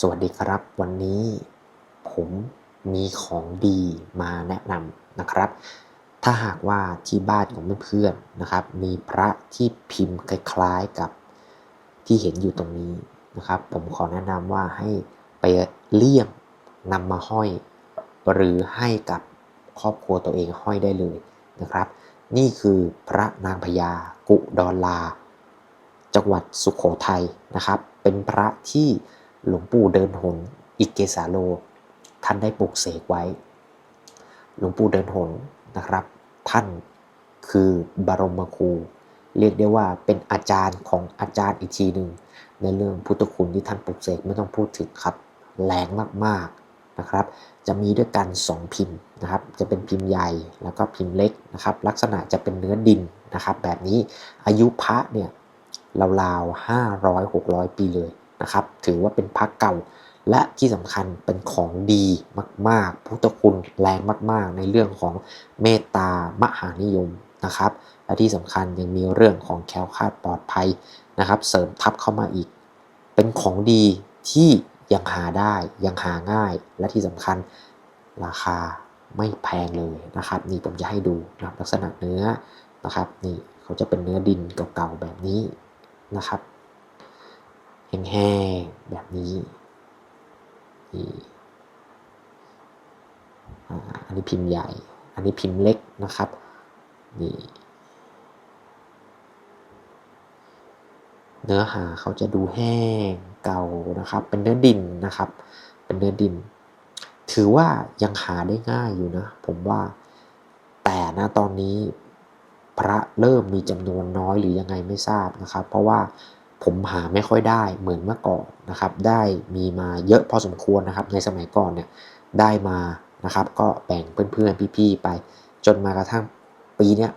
สวัสดีครับ วันนี้ผมมีของดีมาแนะนำนะครับ ถ้าหากว่าที่บ้านของเพื่อนๆนะครับ มีพระที่พิมพ์คล้ายๆกับที่เห็นอยู่ตรงนี้นะครับ ผมขอแนะนำว่าให้ไปเลี่ยมนำมาห้อย หรือให้กับครอบครัวตัวเองห้อยได้เลยนะครับ นี่คือพระนางพญากุดอลา จังหวัดสุขโขทัยนะครับ เป็นพระที่ หลวงปู่เดินหนอิกเกสาโล ท่านได้ปลูกเสกไว้ หลวงปู่เดินหนนะครับ ท่านคือบรมครู เรียกได้ว่าเป็นอาจารย์ของอาจารย์อีกทีหนึ่งในเรื่องพุทธคุณที่ท่านปลูกเสกไม่ต้องพูดถึงครับแรงมากๆนะครับ จะมีด้วยกัน 2 พิมพ์นะครับ จะเป็นพิมพ์ใหญ่แล้วก็พิมพ์เล็กนะครับ ลักษณะจะเป็นเนื้อดินนะครับ แบบนี้อายุพระเนี่ยราวๆ500 600 ปีเลย นะครับ ถือว่าเป็นพระเก่า และที่สำคัญเป็นของดีมาก ๆ พุทธคุณแรงมาก ๆ ในเรื่องของเมตตามหานิยมนะครับ และที่สำคัญยังมีเรื่องของแคล้วคลาดปลอดภัยนะครับ เสริมทับเข้ามาอีก เป็นของดีที่ยังหาได้ยังหาง่าย และที่สำคัญราคาไม่แพงเลยนะครับ นี่ผมจะให้ดูนะครับลักษณะเนื้อนะครับ นี่เขาจะเป็นเนื้อดินเก่าๆแบบนี้นะครับ แห้งๆแบบนี้นี่อันนี้พิมพ์ใหญ่ อันนี้พิมพ์เล็กนะครับ นี่เนื้อหาเขาจะดูแห้งเก่านะครับ เป็นเนื้อดินนะครับ เป็นเนื้อดิน ถือว่ายังหาได้ง่ายอยู่นะ ผมว่า แต่นะตอนนี้พระเริ่มมีจำนวนน้อยหรือยังไงไม่ทราบนะครับ เพราะว่า ผมหาไม่ค่อยได้เหมือนเมื่อก่อนนะครับ ได้มีมาเยอะพอสมควรนะครับ ในสมัยก่อนเนี่ยได้มานะครับ ก็แบ่งเพื่อนๆพี่ๆไป จนมากระทั่งปีเนี้ย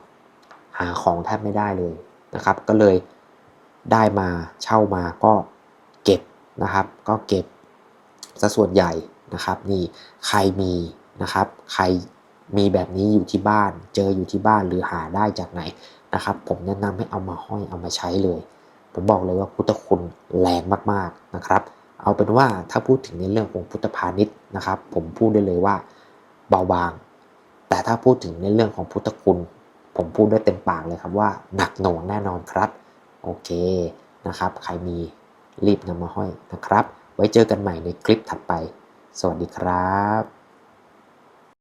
หาของแทบไม่ได้เลยนะครับ ก็เลยได้มาเช่ามาก็เก็บนะครับ ก็เก็บซะส่วนใหญ่นะครับนี่ใครมีนะครับ ใครมีแบบนี้อยู่ที่บ้าน เจออยู่ที่บ้านหรือหาได้จากไหนนะครับ ผมแนะนำให้เอามาห้อยเอามาใช้เลย ผมบอกเลยว่าพุทธคุณแรงมากๆนะครับ เอาเป็นว่าถ้าพูดถึงในเรื่องของพุทธพาณิชย์นะครับ ผมพูดได้เลยว่าเบาบาง แต่ถ้าพูดถึงในเรื่องของพุทธคุณ ผมพูดได้เต็มปากเลยครับว่าหนักหน่วงแน่นอนครับ โอเคนะครับ ใครมีรีบนำมาห้อยนะครับ ไว้เจอกันใหม่ในคลิปถัดไป สวัสดีครับ